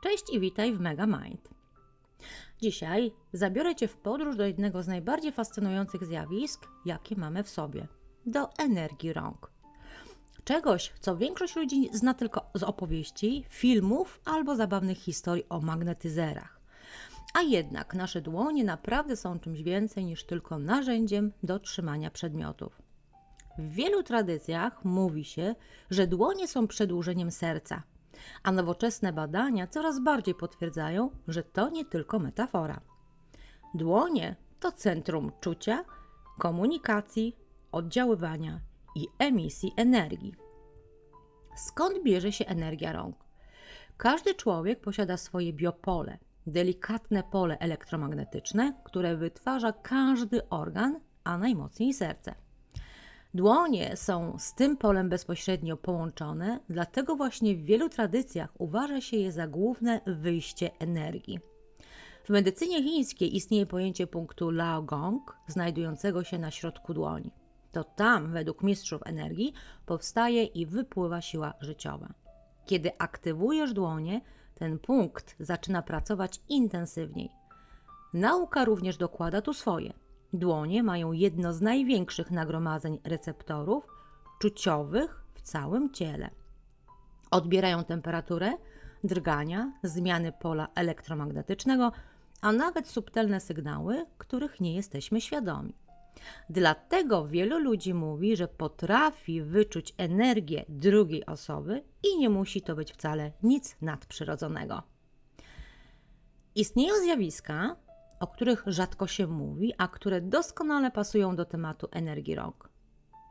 Cześć i witaj w Mega Mind. Dzisiaj zabiorę Cię w podróż do jednego z najbardziej fascynujących zjawisk, jakie mamy w sobie do energii rąk. Czegoś, co większość ludzi zna tylko z opowieści, filmów albo zabawnych historii o magnetyzerach. A jednak nasze dłonie naprawdę są czymś więcej niż tylko narzędziem do trzymania przedmiotów. W wielu tradycjach mówi się, że dłonie są przedłużeniem serca, a nowoczesne badania coraz bardziej potwierdzają, że to nie tylko metafora. Dłonie to centrum czucia, komunikacji, oddziaływania i emisji energii. Skąd bierze się energia rąk? Każdy człowiek posiada swoje biopole, delikatne pole elektromagnetyczne, które wytwarza każdy organ, a najmocniej serce. Dłonie są z tym polem bezpośrednio połączone, dlatego właśnie w wielu tradycjach uważa się je za główne wyjście energii. W medycynie chińskiej istnieje pojęcie punktu Lao Gong, znajdującego się na środku dłoni. To tam, według mistrzów energii, powstaje i wypływa siła życiowa. Kiedy aktywujesz dłonie, ten punkt zaczyna pracować intensywniej. Nauka również dokłada tu swoje – Dłonie mają jedno z największych nagromadzeń receptorów czuciowych w całym ciele. Odbierają temperaturę, drgania, zmiany pola elektromagnetycznego, a nawet subtelne sygnały, których nie jesteśmy świadomi. Dlatego wielu ludzi mówi, że potrafi wyczuć energię drugiej osoby i nie musi to być wcale nic nadprzyrodzonego. Istnieją zjawiska, o których rzadko się mówi, a które doskonale pasują do tematu energii rąk.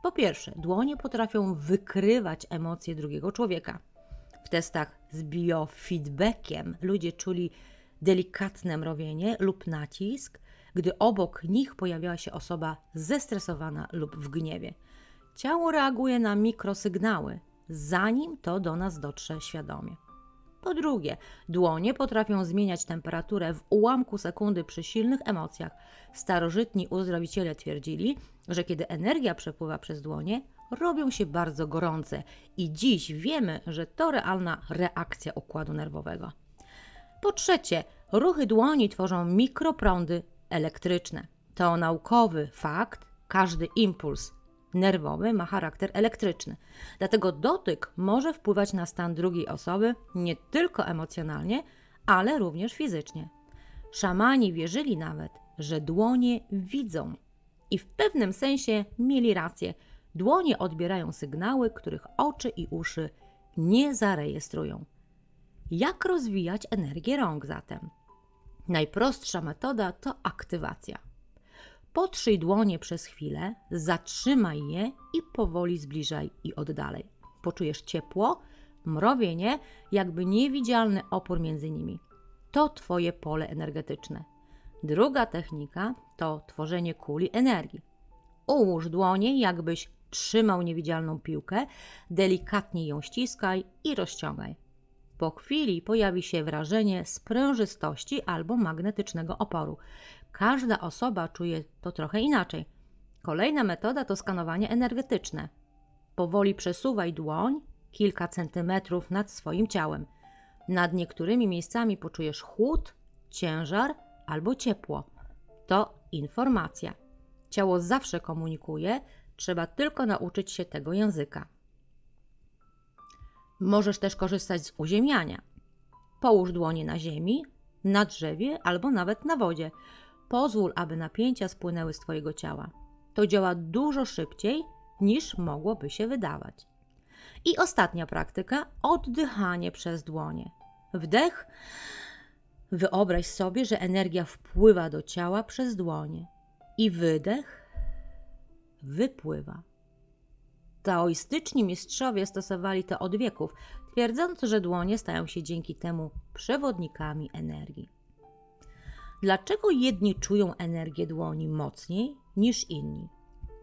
Po pierwsze, dłonie potrafią wykrywać emocje drugiego człowieka. W testach z biofeedbackiem ludzie czuli delikatne mrowienie lub nacisk, gdy obok nich pojawiała się osoba zestresowana lub w gniewie. Ciało reaguje na mikrosygnały, zanim to do nas dotrze świadomie. Po drugie, dłonie potrafią zmieniać temperaturę w ułamku sekundy przy silnych emocjach. Starożytni uzdrowiciele twierdzili, że kiedy energia przepływa przez dłonie, robią się bardzo gorące i dziś wiemy, że to realna reakcja układu nerwowego. Po trzecie, ruchy dłoni tworzą mikroprądy elektryczne. To naukowy fakt, każdy impuls nerwowy ma charakter elektryczny. Dlatego dotyk może wpływać na stan drugiej osoby nie tylko emocjonalnie, ale również fizycznie. Szamani wierzyli nawet, że dłonie widzą. I w pewnym sensie mieli rację. Dłonie odbierają sygnały, których oczy i uszy nie zarejestrują. Jak rozwijać energię rąk zatem? Najprostsza metoda to aktywacja. Potrzyj dłonie przez chwilę, zatrzymaj je i powoli zbliżaj i oddalej. Poczujesz ciepło, mrowienie, jakby niewidzialny opór między nimi. To Twoje pole energetyczne. Druga technika to tworzenie kuli energii. Ułóż dłonie, jakbyś trzymał niewidzialną piłkę, delikatnie ją ściskaj i rozciągaj. Po chwili pojawi się wrażenie sprężystości albo magnetycznego oporu. Każda osoba czuje to trochę inaczej. Kolejna metoda to skanowanie energetyczne. Powoli przesuwaj dłoń kilka centymetrów nad swoim ciałem. Nad niektórymi miejscami poczujesz chłód, ciężar albo ciepło. To informacja. Ciało zawsze komunikuje, trzeba tylko nauczyć się tego języka. Możesz też korzystać z uziemiania. Połóż dłonie na ziemi, na drzewie albo nawet na wodzie. Pozwól, aby napięcia spłynęły z Twojego ciała. To działa dużo szybciej niż mogłoby się wydawać. I ostatnia praktyka oddychanie przez dłonie. Wdech. Wyobraź sobie, że energia wpływa do ciała przez dłonie. I wydech wypływa. Taoistyczni mistrzowie stosowali to od wieków, twierdząc, że dłonie stają się dzięki temu przewodnikami energii. Dlaczego jedni czują energię dłoni mocniej niż inni?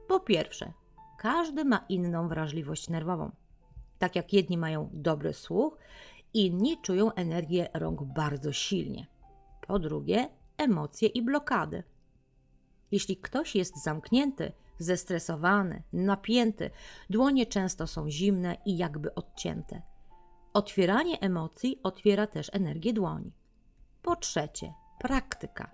Po pierwsze, każdy ma inną wrażliwość nerwową. Tak jak jedni mają dobry słuch, inni czują energię rąk bardzo silnie. Po drugie, emocje i blokady. Jeśli ktoś jest zamknięty, zestresowany, napięty, dłonie często są zimne i jakby odcięte. Otwieranie emocji otwiera też energię dłoni. Po trzecie, praktyka.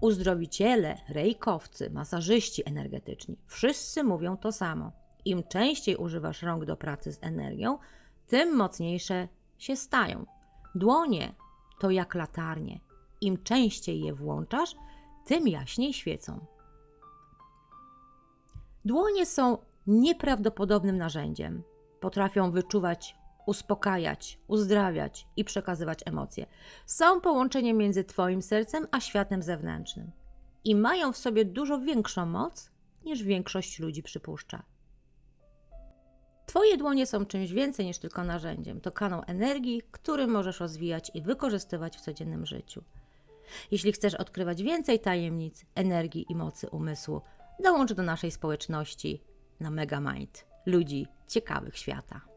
Uzdrowiciele, rejkowcy, masażyści energetyczni wszyscy mówią to samo. Im częściej używasz rąk do pracy z energią, tym mocniejsze się stają. Dłonie to jak latarnie. Im częściej je włączasz, tym jaśniej świecą. Dłonie są nieprawdopodobnym narzędziem. Potrafią wyczuwać, uspokajać, uzdrawiać i przekazywać emocje. Są połączeniem między Twoim sercem a światem zewnętrznym i mają w sobie dużo większą moc niż większość ludzi przypuszcza. Twoje dłonie są czymś więcej niż tylko narzędziem. To kanał energii, który możesz rozwijać i wykorzystywać w codziennym życiu. Jeśli chcesz odkrywać więcej tajemnic, energii i mocy umysłu, dołącz do naszej społeczności na Megamind ludzi ciekawych świata.